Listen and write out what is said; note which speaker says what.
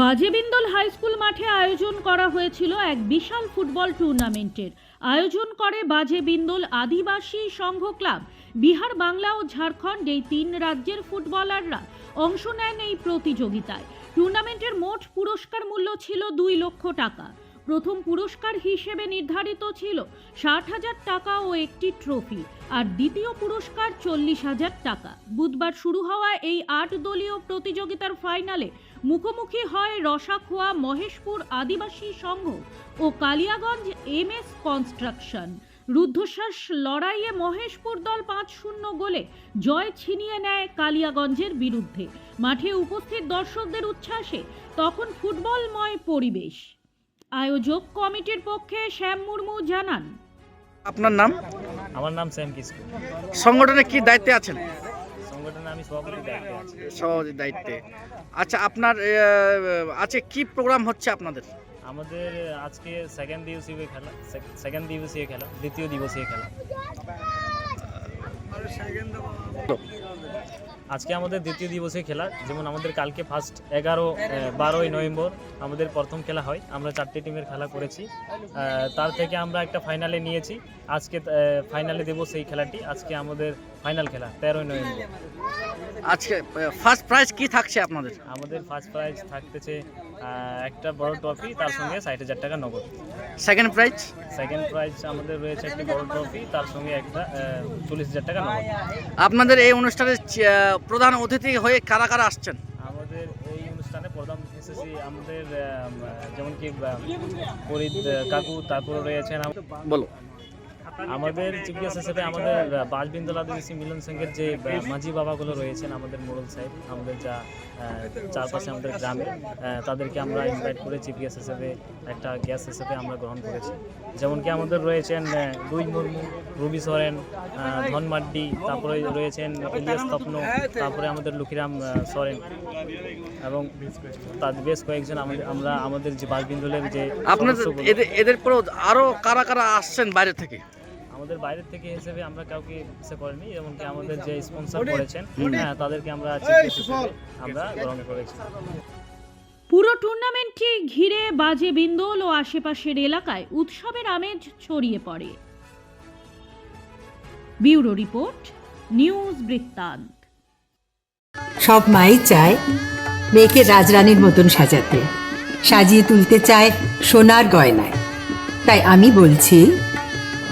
Speaker 1: বাজেবিন্দল high school মাঠে আয়োজন করা হয়েছিল এক বিশাল ফুটবল টুর্নামেন্টের। আয়োজন করে বাজেবিন্দল আদিবাসী সংঘ ক্লাব। বিহার বাংলা ও ঝাড়খণ্ড এই তিন রাজ্যের ফুটবলাররা অংশ নেন এই প্রতিযোগিতায়। টুর্নামেন্টের মোট পুরস্কার মূল্য ছিল দুই লক্ষ টাকা। প্রথম পুরস্কার হিসেবে নির্ধারিত ছিল ষাট হাজার টাকা ও একটি ট্রফি আর দ্বিতীয় পুরস্কার চল্লিশ হাজার টাকা। বুধবার শুরু হওয়া এই আট দলীয় প্রতিযোগিতার ফাইনালে মুখোমুখি হয় রসাখোয়া মহেশপুর আদিবাসী সংঘ ও কালিয়াগঞ্জ এম এস কনস্ট্রাকশন। রুদ্ধশ্বাস লড়াইয়ে মহেশপুর দল পাঁচ শূন্য গোলে জয় ছিনিয়ে নেয় কালিয়াগঞ্জের বিরুদ্ধে। মাঠে উপস্থিত দর্শকদের উচ্ছ্বাসে তখন ফুটবলময় পরিবেশ। আয়োজক কমিটির পক্ষে শ্যাম মুর্মু জানান।
Speaker 2: আপনার নাম?
Speaker 3: আমার নাম শ্যাম কিসকু
Speaker 2: সংগঠনে কি দায়িত্বে আছেন?
Speaker 3: সংগঠনে আমি দায়িত্বে আছি।
Speaker 2: সভাপতি দায়িত্বে। আচ্ছা আপনার আছে কি প্রোগ্রাম হচ্ছে আপনাদের?
Speaker 3: আমাদের আজকে সেকেন্ড দিবসীয় খেলা সেকেন্ড দিবসীয় খেলা দ্বিতীয় দিবসীয় খেলা। আজকে আমাদের দ্বিতীয় দিবসীয় খেলা যেমন আমাদের কালকে ফার্স্ট এগারো বারোই নভেম্বর আমাদের প্রথম খেলা হয়। আমরা চারটে টিমের খেলা করেছি। তার থেকে আমরা একটা ফাইনালে নিয়েছি। আজকে ফাইনালে দেবো সেই খেলাটি। আজকে আমাদের ফাইনাল খেলা তেরোই নভেম্বর।
Speaker 2: আজকে ফার্স্ট প্রাইজ কি থাকছে আপনাদের?
Speaker 3: আমাদের ফার্স্ট প্রাইজ থাকতেছে একটা বড় ট্রফি তার সঙ্গে ষাট হাজার টাকা নগদ।
Speaker 2: সেকেন্ড প্রাইজ
Speaker 3: সেকেন্ড প্রাইজ আমাদের রয়েছে একটি বড় ট্রফি তার সঙ্গে একটা চল্লিশ হাজার টাকা নগদ
Speaker 2: আপনাদের এই অনুষ্ঠানের প্রধান অতিথি হয়ে কারা কারা আসছেন?
Speaker 3: আমাদের এই অনুষ্ঠানে প্রধান এসেছি আমাদের যেমন কি ফরিদ কাকু তারপরে রয়েছেন
Speaker 2: বলো।
Speaker 3: আমাদের চিফ গেস্ট হিসেবে আমাদের বাসবিন্দলা দিবসী মিলন সংঘের যে মাঝি বাবাগুলো রয়েছেন আমাদের মোড়ল সাহেব আমাদের যা চারপাশে আমাদের গ্রামে তাদেরকে আমরা ইনভাইট করে চিফ গেস্ট হিসেবে একটা গ্যাস হিসেবে আমরা গ্রহণ করেছি। যেমন কি আমাদের রয়েছেন দুই মুর্মু রবি সরেন আহ, ধন মাড্ডি তারপরে রয়েছেন ইলিয়াস তপ্ন তারপরে আমাদের লুকিরাম সরেন এবং তার বেশ কয়েকজন আমাদের আমরা আমাদের যে বাসবিন্দলের যে
Speaker 2: আপনাদের এদের এদের পরেও আরও কারা কারা আসছেন বাইরে থেকে?
Speaker 3: আমাদের বাইরের থেকে হিসেবে আমরা কাউকে ইসে করিনি এমনকি আমাদের যে স্পন্সর করেছেন হ্যাঁ তাদেরকে আমরা আমরা গ্রহণ করেছি।
Speaker 1: পুরো টুর্নামেন্টটি ঘিরে বাজে বিন্দোল ও আশেপাশের এলাকায় উৎসবের আমেজ ছড়িয়ে পড়ে। ব্যুরো রিপোর্ট নিউজ বৃত্তান্ত।
Speaker 4: সব মাই চায় মেয়েকে রাজরানীর মতন সাজাতে সাজিয়ে তুলতে চায় সোনার গয়নায়। তাই আমি বলছি